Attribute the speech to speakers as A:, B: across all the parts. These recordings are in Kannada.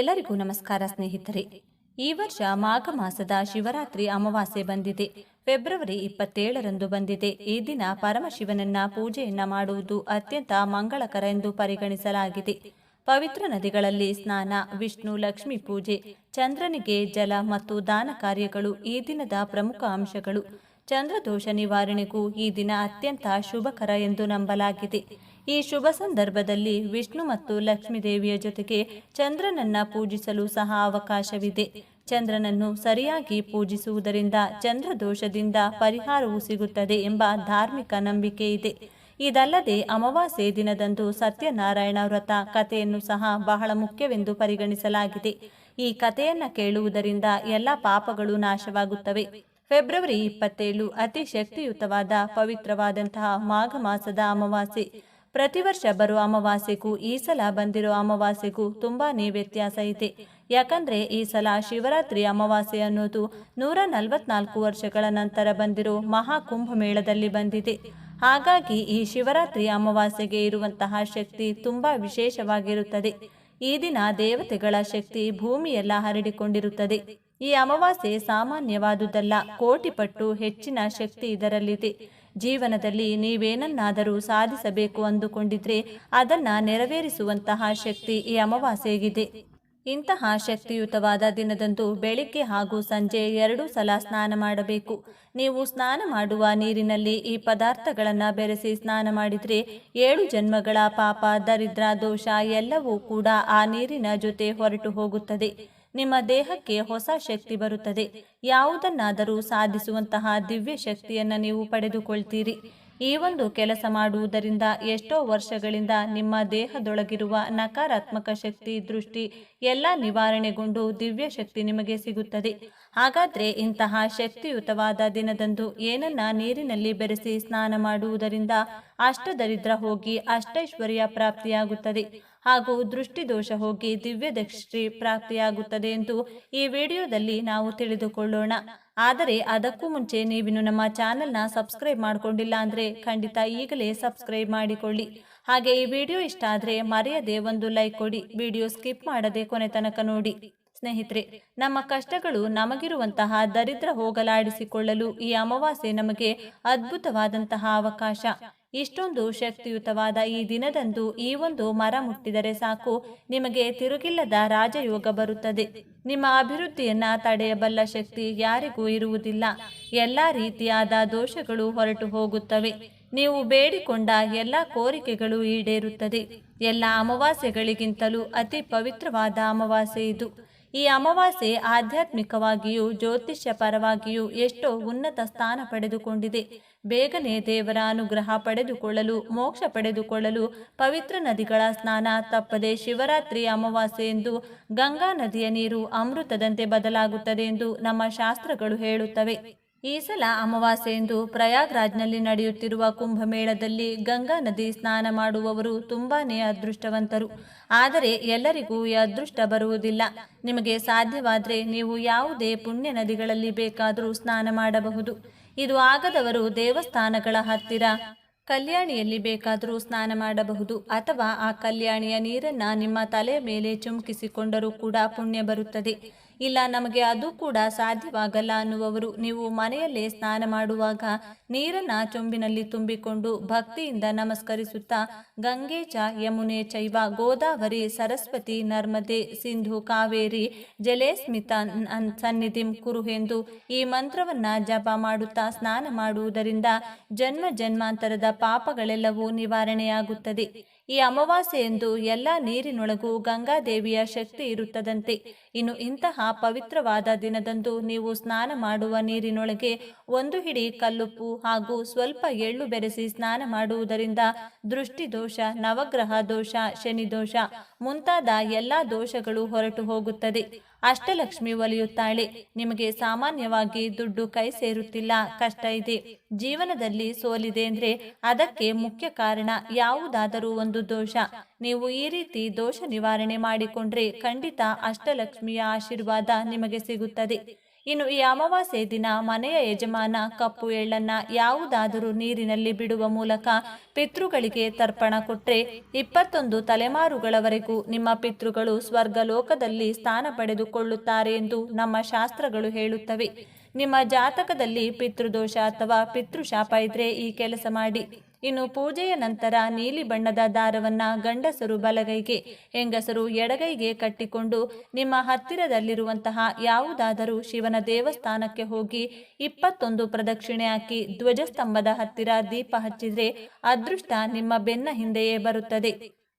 A: ಎಲ್ಲರಿಗೂ ನಮಸ್ಕಾರ ಸ್ನೇಹಿತರೆ. ಈ ವರ್ಷ ಮಾಘ ಮಾಸದ ಶಿವರಾತ್ರಿ ಅಮಾವಾಸ್ಯೆ ಬಂದಿದೆ. ಫೆಬ್ರವರಿ ಇಪ್ಪತ್ತೇಳರಂದು ಬಂದಿದೆ. ಈ ದಿನ ಪರಮಶಿವನನ್ನ ಪೂಜೆಯನ್ನ ಮಾಡುವುದು ಅತ್ಯಂತ ಮಂಗಳಕರ ಎಂದು ಪರಿಗಣಿಸಲಾಗಿದೆ. ಪವಿತ್ರ ನದಿಗಳಲ್ಲಿ ಸ್ನಾನ, ವಿಷ್ಣು, ಲಕ್ಷ್ಮಿ ಪೂಜೆ, ಚಂದ್ರನಿಗೆ ಜಲ ಮತ್ತು ದಾನ ಕಾರ್ಯಗಳು ಈ ದಿನದ ಪ್ರಮುಖ ಅಂಶಗಳು. ಚಂದ್ರದೋಷ ನಿವಾರಣೆಗೂ ಈ ದಿನ ಅತ್ಯಂತ ಶುಭಕರ ಎಂದು ನಂಬಲಾಗಿದೆ. ಈ ಶುಭ ಸಂದರ್ಭದಲ್ಲಿ ವಿಷ್ಣು ಮತ್ತು ಲಕ್ಷ್ಮೀದೇವಿಯ ಜೊತೆಗೆ ಚಂದ್ರನನ್ನ ಪೂಜಿಸಲು ಸಹ ಅವಕಾಶವಿದೆ. ಚಂದ್ರನನ್ನು ಸರಿಯಾಗಿ ಪೂಜಿಸುವುದರಿಂದ ಚಂದ್ರದೋಷದಿಂದ ಪರಿಹಾರವು ಸಿಗುತ್ತದೆ ಎಂಬ ಧಾರ್ಮಿಕ ನಂಬಿಕೆ ಇದೆ. ಇದಲ್ಲದೆ ಅಮಾವಾಸ್ಯೆ ದಿನದಂದು ಸತ್ಯನಾರಾಯಣ ವ್ರತ ಕಥೆಯನ್ನು ಸಹ ಬಹಳ ಮುಖ್ಯವೆಂದು ಪರಿಗಣಿಸಲಾಗಿದೆ. ಈ ಕಥೆಯನ್ನು ಕೇಳುವುದರಿಂದ ಎಲ್ಲ ಪಾಪಗಳು ನಾಶವಾಗುತ್ತವೆ. ಫೆಬ್ರವರಿ ಇಪ್ಪತ್ತೇಳು ಅತಿ ಶಕ್ತಿಯುತವಾದ ಪವಿತ್ರವಾದಂತಹ ಮಾಘ ಮಾಸದ ಅಮಾವಾಸ್ಯೆ. ಪ್ರತಿ ವರ್ಷ ಬರುವ ಅಮಾವಾಸ್ಯೆಗೂ ಈ ಸಲ ಬಂದಿರೋ ಅಮಾವಾಸ್ಯೆಗೂ ತುಂಬಾನೇ ವ್ಯತ್ಯಾಸ ಇದೆ. ಯಾಕಂದ್ರೆ ಈ ಸಲ ಶಿವರಾತ್ರಿ ಅಮಾವಾಸ್ಯೆ ಅನ್ನೋದು ನೂರ ನಲವತ್ನಾಲ್ಕು ವರ್ಷಗಳ ನಂತರ ಬಂದಿರೋ ಮಹಾಕುಂಭಮೇಳದಲ್ಲಿ ಬಂದಿದೆ. ಹಾಗಾಗಿ ಈ ಶಿವರಾತ್ರಿ ಅಮಾವಾಸ್ಯೆಗೆ ಇರುವಂತಹ ಶಕ್ತಿ ತುಂಬಾ ವಿಶೇಷವಾಗಿರುತ್ತದೆ. ಈ ದಿನ ದೇವತೆಗಳ ಶಕ್ತಿ ಭೂಮಿಯೆಲ್ಲ ಹರಡಿಕೊಂಡಿರುತ್ತದೆ. ಈ ಅಮಾವಾಸ್ಯೆ ಸಾಮಾನ್ಯವಾದುದಲ್ಲ. ಕೋಟಿ ಪಟ್ಟು ಹೆಚ್ಚಿನ ಶಕ್ತಿ ಇದರಲ್ಲಿದೆ. ಜೀವನದಲ್ಲಿ ನೀವೇನನ್ನಾದರೂ ಸಾಧಿಸಬೇಕು ಅಂದುಕೊಂಡಿದ್ರೆ ಅದನ್ನ ನೆರವೇರಿಸುವಂತಹ ಶಕ್ತಿ ಈ ಅಮಾವಾಸ್ಯೆಗಿದೆ. ಇಂತಹ ಶಕ್ತಿಯುತವಾದ ದಿನದಂದು ಬೆಳಿಗ್ಗೆ ಹಾಗೂ ಸಂಜೆ ಎರಡೂ ಸಲ ಸ್ನಾನ ಮಾಡಬೇಕು. ನೀವು ಸ್ನಾನ ಮಾಡುವ ನೀರಿನಲ್ಲಿ ಈ ಪದಾರ್ಥಗಳನ್ನು ಬೆರೆಸಿ ಸ್ನಾನ ಮಾಡಿದರೆ ಏಳು ಜನ್ಮಗಳ ಪಾಪ, ದರಿದ್ರ ದೋಷ ಎಲ್ಲವೂ ಕೂಡ ಆ ನೀರಿನ ಜೊತೆ ಹೊರಟು ಹೋಗುತ್ತದೆ. ನಿಮ್ಮ ದೇಹಕ್ಕೆ ಹೊಸ ಶಕ್ತಿ ಬರುತ್ತದೆ. ಯಾವುದನ್ನಾದರೂ ಸಾಧಿಸುವಂತಹ ದಿವ್ಯ ಶಕ್ತಿಯನ್ನು ನೀವು ಪಡೆದುಕೊಳ್ತೀರಿ. ಈ ಒಂದು ಕೆಲಸ ಮಾಡುವುದರಿಂದ ಎಷ್ಟೋ ವರ್ಷಗಳಿಂದ ನಿಮ್ಮ ದೇಹದೊಳಗಿರುವ ನಕಾರಾತ್ಮಕ ಶಕ್ತಿ, ದೃಷ್ಟಿ ಎಲ್ಲ ನಿವಾರಣೆಗೊಂಡು ದಿವ್ಯ ಶಕ್ತಿ ನಿಮಗೆ ಸಿಗುತ್ತದೆ. ಹಾಗಾದ್ರೆ ಇಂತಹ ಶಕ್ತಿಯುತವಾದ ದಿನದಂದು ಏನನ್ನ ನೀರಿನಲ್ಲಿ ಬೆರೆಸಿ ಸ್ನಾನ ಮಾಡುವುದರಿಂದ ಅಷ್ಟದರಿದ್ರ ಹೋಗಿ ಅಷ್ಟೈಶ್ವರ್ಯ ಪ್ರಾಪ್ತಿಯಾಗುತ್ತದೆ. ಹಾಗೂ ದೃಷ್ಟಿದೋಷ ಹೋಗಿ ದಿವ್ಯ ದೃಷ್ಟಿ ಪ್ರಾಪ್ತಿಯಾಗುತ್ತದೆ ಎಂದು ಈ ವಿಡಿಯೋದಲ್ಲಿ ನಾವು ತಿಳಿದುಕೊಳ್ಳೋಣ. ಆದರೆ ಅದಕ್ಕೂ ಮುಂಚೆ ನೀವಿನ್ನು ನಮ್ಮ ಚಾನೆಲ್ನ ಸಬ್ಸ್ಕ್ರೈಬ್ ಮಾಡಿಕೊಂಡಿಲ್ಲ ಅಂದರೆ ಖಂಡಿತ ಈಗಲೇ ಸಬ್ಸ್ಕ್ರೈಬ್ ಮಾಡಿಕೊಳ್ಳಿ. ಹಾಗೆ ಈ ವಿಡಿಯೋ ಇಷ್ಟ ಆದರೆ ಮರೆಯದೆ ಒಂದು ಲೈಕ್ ಕೊಡಿ, ವಿಡಿಯೋ ಸ್ಕಿಪ್ ಮಾಡದೆ ಕೊನೆ ತನಕ ನೋಡಿ. ಸ್ನೇಹಿತರೆ, ನಮ್ಮ ಕಷ್ಟಗಳು ನಮಗಿರುವಂತಹ ದರಿದ್ರ ಹೋಗಲಾಡಿಸಿಕೊಳ್ಳಲು ಈ ಅಮಾವಾಸ್ಯೆ ನಮಗೆ ಅದ್ಭುತವಾದಂತಹ ಅವಕಾಶ. ಇಷ್ಟೊಂದು ಶಕ್ತಿಯುತವಾದ ಈ ದಿನದಂದು ಈ ಒಂದು ಮರ ಮುಟ್ಟಿದರೆ ಸಾಕು. ನಿಮಗೆ ತಿರುಗಿಲ್ಲದ ರಾಜಯೋಗ ಬರುತ್ತದೆ. ನಿಮ್ಮ ಅಭಿವೃದ್ಧಿಯನ್ನ ತಡೆಯಬಲ್ಲ ಶಕ್ತಿ ಯಾರಿಗೂ ಇರುವುದಿಲ್ಲ. ಎಲ್ಲ ರೀತಿಯಾದ ದೋಷಗಳು ಹೊರಟು ಹೋಗುತ್ತವೆ. ನೀವು ಬೇಡಿಕೊಂಡ ಎಲ್ಲ ಕೋರಿಕೆಗಳು ಈಡೇರುತ್ತದೆ. ಎಲ್ಲ ಅಮಾವಾಸ್ಯೆಗಳಿಗಿಂತಲೂ ಅತಿ ಪವಿತ್ರವಾದ ಅಮಾವಾಸ್ಯೆ ಇದು. ಈ ಅಮಾವಾಸ್ಯೆ ಆಧ್ಯಾತ್ಮಿಕವಾಗಿಯೂ ಜ್ಯೋತಿಷ್ಯ ಪರವಾಗಿಯೂ ಎಷ್ಟೋ ಉನ್ನತ ಸ್ಥಾನ ಪಡೆದುಕೊಂಡಿದೆ. ಬೇಗನೆ ದೇವರ ಅನುಗ್ರಹ ಪಡೆದುಕೊಳ್ಳಲು, ಮೋಕ್ಷ ಪಡೆದುಕೊಳ್ಳಲು ಪವಿತ್ರ ನದಿಗಳ ಸ್ನಾನ, ತಪ್ಪದೆ ಶಿವರಾತ್ರಿ ಅಮಾವಾಸ್ಯೆ ಎಂದು ಗಂಗಾ ನದಿಯ ನೀರು ಅಮೃತದಂತೆ ಬದಲಾಗುತ್ತದೆ ಎಂದು ನಮ್ಮ ಶಾಸ್ತ್ರಗಳು ಹೇಳುತ್ತವೆ. ಈ ಸಲ ಅಮಾವಾಸ್ಯೆ ಎಂದು ಪ್ರಯಾಗ್ರಾಜ್ನಲ್ಲಿ ನಡೆಯುತ್ತಿರುವ ಕುಂಭಮೇಳದಲ್ಲಿ ಗಂಗಾ ನದಿ ಸ್ನಾನ ಮಾಡುವವರು ತುಂಬಾನೇ ಅದೃಷ್ಟವಂತರು. ಆದರೆ ಎಲ್ಲರಿಗೂ ಈ ಅದೃಷ್ಟ ಬರುವುದಿಲ್ಲ. ನಿಮಗೆ ಸಾಧ್ಯವಾದರೆ ನೀವು ಯಾವುದೇ ಪುಣ್ಯ ನದಿಗಳಲ್ಲಿ ಬೇಕಾದರೂ ಸ್ನಾನ ಮಾಡಬಹುದು. ಇದು ಆಗದವರು ದೇವಸ್ಥಾನಗಳ ಹತ್ತಿರ, ಕಲ್ಯಾಣಿಯಲ್ಲಿ ಬೇಕಾದರೂ ಸ್ನಾನ ಮಾಡಬಹುದು ಅಥವಾ ಆ ಕಲ್ಯಾಣಿಯ ನೀರನ್ನ ನಿಮ್ಮ ತಲೆ ಮೇಲೆ ಚುಮುಕಿಸಿಕೊಂಡರೂ ಕೂಡ ಪುಣ್ಯ ಬರುತ್ತದೆ. ಇಲ್ಲ, ನಮಗೆ ಅದು ಕೂಡ ಸಾಧ್ಯವಾಗಲ್ಲ ಅನ್ನುವವರು ನೀವು ಮನೆಯಲ್ಲೇ ಸ್ನಾನ ಮಾಡುವಾಗ ನೀರನ್ನ ಚೊಂಬಿನಲ್ಲಿ ತುಂಬಿಕೊಂಡು ಭಕ್ತಿಯಿಂದ ನಮಸ್ಕರಿಸುತ್ತಾ ಗಂಗೆ ಚ ಯಮುನೆ ಚೈವ ಗೋದಾವರಿ ಸರಸ್ವತಿ ನರ್ಮದೆ ಸಿಂಧು ಕಾವೇರಿ ಜಲೇಸ್ಮಿತ ಸನ್ನಿಧಿಂ ಕುರು ಎಂದು ಈ ಮಂತ್ರವನ್ನ ಜಪ ಮಾಡುತ್ತಾ ಸ್ನಾನ ಮಾಡುವುದರಿಂದ ಜನ್ಮ ಜನ್ಮಾಂತರದ ಪಾಪಗಳೆಲ್ಲವೂ ನಿವಾರಣೆಯಾಗುತ್ತದೆ. ಈ ಅಮಾವಾಸ್ಯೆಯಂದು ಎಲ್ಲ ನೀರಿನೊಳಗೂ ಗಂಗಾದೇವಿಯ ಶಕ್ತಿ ಇರುತ್ತದಂತೆ. ಇನ್ನು ಇಂತಹ ಪವಿತ್ರವಾದ ದಿನದಂದು ನೀವು ಸ್ನಾನ ಮಾಡುವ ನೀರಿನೊಳಗೆ ಒಂದು ಹಿಡಿ ಕಲ್ಲುಪ್ಪು ಹಾಗೂ ಸ್ವಲ್ಪ ಎಳ್ಳು ಬೆರೆಸಿ ಸ್ನಾನ ಮಾಡುವುದರಿಂದ ದೃಷ್ಟಿದೋಷ ನವಗ್ರಹ ದೋಷ, ಶನಿ ದೋಷ ಮುಂತಾದ ಎಲ್ಲ ದೋಷಗಳು ಹೊರಟು ಹೋಗುತ್ತದೆ. ಅಷ್ಟಲಕ್ಷ್ಮಿ ಒಲಿಯುತ್ತಾಳೆ. ನಿಮಗೆ ಸಾಮಾನ್ಯವಾಗಿ ದುಡ್ಡು ಕೈ ಸೇರುತ್ತಿಲ್ಲ. ಕಷ್ಟ ಇದೆ. ಜೀವನದಲ್ಲಿ ಸೋಲಿದೆ ಅಂದ್ರೆ ಅದಕ್ಕೆ ಮುಖ್ಯ ಕಾರಣ ಯಾವುದಾದರೂ ಒಂದು ದೋಷ. ನೀವು ಈ ರೀತಿ ದೋಷ ನಿವಾರಣೆ ಮಾಡಿಕೊಂಡ್ರೆ ಖಂಡಿತ ಅಷ್ಟಲಕ್ಷ್ಮಿಯ ಆಶೀರ್ವಾದ ನಿಮಗೆ ಸಿಗುತ್ತದೆ. ಇನ್ನು ಈ ಅಮಾವಾಸ್ಯೆ ದಿನ ಮನೆಯ ಯಜಮಾನ, ಕಪ್ಪು ಎಳ್ಳನ್ನ ಯಾವುದಾದರೂ ನೀರಿನಲ್ಲಿ ಬಿಡುವ ಮೂಲಕ ಪಿತೃಗಳಿಗೆ ತರ್ಪಣ ಕೊಟ್ಟರೆ ಇಪ್ಪತ್ತೊಂದು ತಲೆಮಾರುಗಳವರೆಗೂ ನಿಮ್ಮ ಪಿತೃಗಳು ಸ್ವರ್ಗ ಲೋಕದಲ್ಲಿ ಸ್ಥಾನ ಪಡೆದುಕೊಳ್ಳುತ್ತಾರೆ ಎಂದು ನಮ್ಮ ಶಾಸ್ತ್ರಗಳು ಹೇಳುತ್ತವೆ. ನಿಮ್ಮ ಜಾತಕದಲ್ಲಿ ಪಿತೃದೋಷ ಅಥವಾ ಪಿತೃಶಾಪ ಇದ್ರೆ ಈ ಕೆಲಸ ಮಾಡಿ. ಇನ್ನು ಪೂಜೆಯ ನಂತರ ನೀಲಿ ಬಣ್ಣದ ದಾರವನ್ನ ಗಂಡಸರು ಬಲಗೈಗೆ, ಹೆಂಗಸರು ಎಡಗೈಗೆ ಕಟ್ಟಿಕೊಂಡು ನಿಮ್ಮ ಹತ್ತಿರದಲ್ಲಿರುವಂತಹ ಯಾವುದಾದರೂ ಶಿವನ ದೇವಸ್ಥಾನಕ್ಕೆ ಹೋಗಿ ಇಪ್ಪತ್ತೊಂದು ಪ್ರದಕ್ಷಿಣೆ ಹಾಕಿ ಧ್ವಜಸ್ತಂಭದ ಹತ್ತಿರ ದೀಪ ಹಚ್ಚಿದ್ರೆ ಅದೃಷ್ಟ ನಿಮ್ಮ ಬೆನ್ನ ಹಿಂದೆಯೇ ಬರುತ್ತದೆ.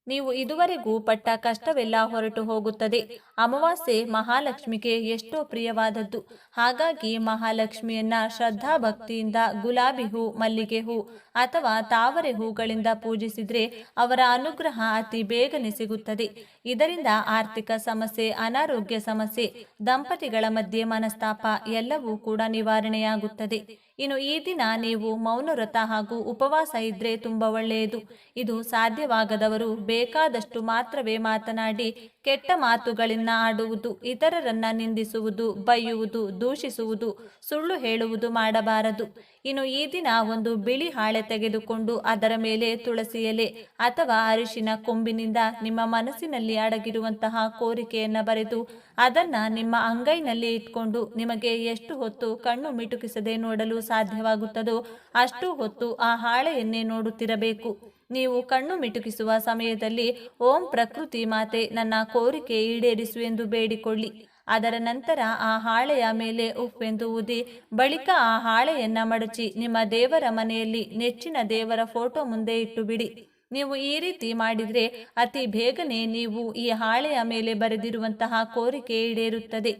A: ನೀವು ಇದುವರೆಗೂ ಪಟ್ಟ ಕಷ್ಟವೆಲ್ಲ ಹೊರಟು ಹೋಗುತ್ತದೆ. ಅಮಾವಾಸ್ಯೆ ಮಹಾಲಕ್ಷ್ಮಿಗೆ ಎಷ್ಟೋ ಪ್ರಿಯವಾದದ್ದು. ಹಾಗಾಗಿ ಮಹಾಲಕ್ಷ್ಮಿಯನ್ನ ಶ್ರದ್ಧಾ ಭಕ್ತಿಯಿಂದ ಗುಲಾಬಿ ಹೂ, ಮಲ್ಲಿಗೆ ಹೂ ಅಥವಾ ತಾವರೆ ಹೂಗಳಿಂದ ಪೂಜಿಸಿದ್ರೆ ಅವರ ಅನುಗ್ರಹ ಅತಿ ಬೇಗನೆ ಸಿಗುತ್ತದೆ. ಇದರಿಂದ ಆರ್ಥಿಕ ಸಮಸ್ಯೆ, ಅನಾರೋಗ್ಯ ಸಮಸ್ಯೆ, ದಂಪತಿಗಳ ಮಧ್ಯೆ ಮನಸ್ತಾಪ ಎಲ್ಲವೂ ಕೂಡ ನಿವಾರಣೆಯಾಗುತ್ತದೆ. ಇನ್ನು ಈ ದಿನ ನೀವು ಮೌನವ್ರತ ಹಾಗೂ ಉಪವಾಸ ಇದ್ರೆ ತುಂಬಾ ಒಳ್ಳೆಯದು. ಇದು ಸಾಧ್ಯವಾಗದವರು ಬೇಕಾದಷ್ಟು ಮಾತ್ರವೇ ಮಾತನಾಡಿ ಕೆಟ್ಟ ಮಾತುಗಳನ್ನ ಆಡುವುದು, ಇತರರನ್ನ ನಿಂದಿಸುವುದು ಬೈಯುವುದು ದೂಷಿಸುವುದು, ಸುಳ್ಳು ಹೇಳುವುದು ಮಾಡಬಾರದು. ಇನ್ನು ಈ ದಿನ ಒಂದು ಬಿಳಿ ಹಾಳೆ ತೆಗೆದುಕೊಂಡು ಅದರ ಮೇಲೆ ತುಳಸಿ ಎಲೆ ಅಥವಾ ಅರಿಶಿನ ಕೊಂಬಿನಿಂದ ನಿಮ್ಮ ಮನಸ್ಸಿನಲ್ಲಿ ಅಡಗಿರುವಂತಹ ಕೋರಿಕೆಯನ್ನ ಬರೆದು ಅದನ್ನ ನಿಮ್ಮ ಅಂಗೈನಲ್ಲಿ ಇಟ್ಕೊಂಡು ನಿಮಗೆ ಎಷ್ಟು ಹೊತ್ತು ಕಣ್ಣು ಮಿಟುಕಿಸದೆ ನೋಡಲು ಸಾಧ್ಯವಾಗುತ್ತದೋ ಅಷ್ಟು ಹೊತ್ತು ಆ ಹಾಳೆಯನ್ನೇ ನೋಡುತ್ತಿರಬೇಕು. ನೀವು ಕಣ್ಣು ಮಿಟುಕಿಸುವ ಸಮಯದಲ್ಲಿ ಓಂ ಪ್ರಕೃತಿ ಮಾತೆ ನನ್ನ ಕೋರಿಕೆ ಈಡೇರಿಸು ಎಂದು ಬೇಡಿಕೊಳ್ಳಿ. ಅದರ ನಂತರ ಆ ಹಾಳೆಯ ಮೇಲೆ ಉಪ್ಪೆಂದು ಊದಿ, ಬಳಿಕ ಆ ಹಾಳೆಯನ್ನ ಮಡಚಿ ನಿಮ್ಮ ದೇವರ ಮನೆಯಲ್ಲಿ ನೆಚ್ಚಿನ ದೇವರ ಫೋಟೋ ಮುಂದೆ ಇಟ್ಟು ಬಿಡಿ ನೀವು ಈ ರೀತಿ ಮಾಡಿದರೆ ಅತಿ ಬೇಗನೆ ನೀವು ಈ ಹಾಳೆಯ ಮೇಲೆ ಬರೆದಿರುವಂತಹ ಕೋರಿಕೆ ಈಡೇರುತ್ತದೆ.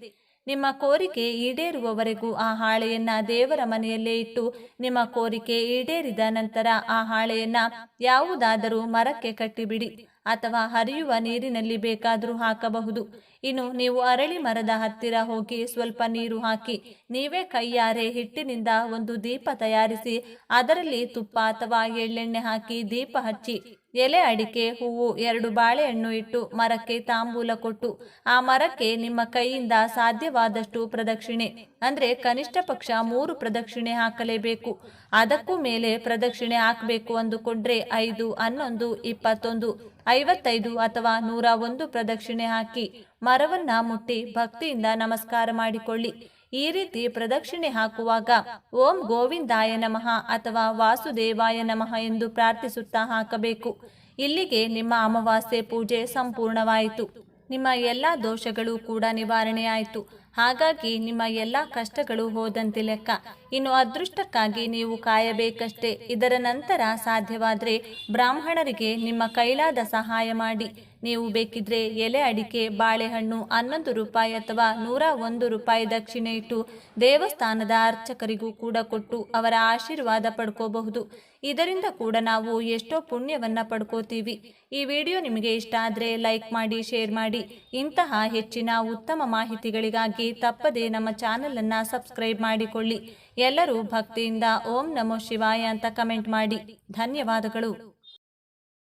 A: ನಿಮ್ಮ ಕೋರಿಕೆ ಈಡೇರುವವರೆಗೂ ಆ ಹಾಳೆಯನ್ನ ದೇವರ ಮನೆಯಲ್ಲೇ ಇಟ್ಟು ನಿಮ್ಮ ಕೋರಿಕೆ ಈಡೇರಿದ ನಂತರ ಆ ಹಾಳೆಯನ್ನ ಯಾವುದಾದರೂ ಮರಕ್ಕೆ ಕಟ್ಟಿಬಿಡಿ ಅಥವಾ ಹರಿಯುವ ನೀರಿನಲ್ಲಿ ಬೇಕಾದರೂ ಹಾಕಬಹುದು. ಇನ್ನು ನೀವು ಅರಳಿ ಮರದ ಹತ್ತಿರ ಹೋಗಿ ಸ್ವಲ್ಪ ನೀರು ಹಾಕಿ, ನೀವೇ ಕೈಯಾರೆ ಹಿಟ್ಟಿನಿಂದ ಒಂದು ದೀಪ ತಯಾರಿಸಿ, ಅದರಲ್ಲಿ ತುಪ್ಪ ಅಥವಾ ಎಳ್ಳೆಣ್ಣೆ ಹಾಕಿ ದೀಪ ಹಚ್ಚಿ ಎಲೆ ಅಡಿಕೆ, ಹೂವು, ಎರಡು ಬಾಳೆಹಣ್ಣು ಇಟ್ಟು ಮರಕ್ಕೆ ತಾಂಬೂಲ ಕೊಟ್ಟು, ಆ ಮರಕ್ಕೆ ನಿಮ್ಮ ಕೈಯಿಂದ ಸಾಧ್ಯವಾದಷ್ಟು ಪ್ರದಕ್ಷಿಣೆ, ಅಂದ್ರೆ ಕನಿಷ್ಠ ಪಕ್ಷ ಮೂರು ಪ್ರದಕ್ಷಿಣೆ ಹಾಕಲೇಬೇಕು. ಅದಕ್ಕೂ ಮೇಲೆ ಪ್ರದಕ್ಷಿಣೆ ಹಾಕಬೇಕು ಅಂದುಕೊಂಡ್ರೆ ಐದು, ಹನ್ನೊಂದು, ಇಪ್ಪತ್ತೊಂದು, ಐವತ್ತೈದು ಅಥವಾ ನೂರ ಒಂದು ಪ್ರದಕ್ಷಿಣೆ ಹಾಕಿ ಮರವನ್ನ ಮುಟ್ಟಿ ಭಕ್ತಿಯಿಂದ ನಮಸ್ಕಾರ ಮಾಡಿಕೊಳ್ಳಿ. ಈ ರೀತಿ ಪ್ರದಕ್ಷಿಣೆ ಹಾಕುವಾಗ ಓಂ ಗೋವಿಂದಾಯ ನಮಃ ಅಥವಾ ವಾಸುದೇವಾಯ ನಮಃ ಎಂದು ಪ್ರಾರ್ಥಿಸುತ್ತಾ ಹಾಕಬೇಕು. ಇಲ್ಲಿಗೆ ನಿಮ್ಮ ಅಮಾವಾಸ್ಯೆ ಪೂಜೆ ಸಂಪೂರ್ಣವಾಯಿತು. ನಿಮ್ಮ ಎಲ್ಲ ದೋಷಗಳು ಕೂಡ ನಿವಾರಣೆಯಾಯಿತು. ಹಾಗಾಗಿ ನಿಮ್ಮ ಎಲ್ಲ ಕಷ್ಟಗಳು ಹೋದಂತೆ ಲೆಕ್ಕ. ಇನ್ನು ಅದೃಷ್ಟಕ್ಕಾಗಿ ನೀವು ಕಾಯಬೇಕಷ್ಟೇ. ಇದರ ನಂತರ ಸಾಧ್ಯವಾದರೆ ಬ್ರಾಹ್ಮಣರಿಗೆ ನಿಮ್ಮ ಕೈಲಾದ ಸಹಾಯ ಮಾಡಿ. ನೀವು ಬೇಕಿದ್ರೆ ಎಲೆ, ಅಡಿಕೆ, ಬಾಳೆಹಣ್ಣು ಹನ್ನೊಂದು ರೂಪಾಯಿ ಅಥವಾ ನೂರ ಒಂದು ರೂಪಾಯಿ ದಕ್ಷಿಣೆ ಇಟ್ಟು ದೇವಸ್ಥಾನದ ಅರ್ಚಕರಿಗೂ ಕೂಡ ಕೊಟ್ಟು ಅವರ ಆಶೀರ್ವಾದ ಪಡ್ಕೋಬಹುದು. ಇದರಿಂದ ಕೂಡ ನಾವು ಎಷ್ಟೋ ಪುಣ್ಯವನ್ನ ಪಡ್ಕೋತೀವಿ. ಈ ವಿಡಿಯೋ ನಿಮಗೆ ಇಷ್ಟ ಆದರೆ ಲೈಕ್ ಮಾಡಿ, ಶೇರ್ ಮಾಡಿ. ಇಂತಹ ಹೆಚ್ಚಿನ ಉತ್ತಮ ಮಾಹಿತಿಗಳಿಗಾಗಿ ತಪ್ಪದೆ ನಮ್ಮ ಚಾನಲನ್ನು ಸಬ್ಸ್ಕ್ರೈಬ್ ಮಾಡಿಕೊಳ್ಳಿ. ಎಲ್ಲರೂ ಭಕ್ತಿಯಿಂದ ಓಂ ನಮೋ ಶಿವಾಯ ಅಂತ ಕಮೆಂಟ್ ಮಾಡಿ. ಧನ್ಯವಾದಗಳು.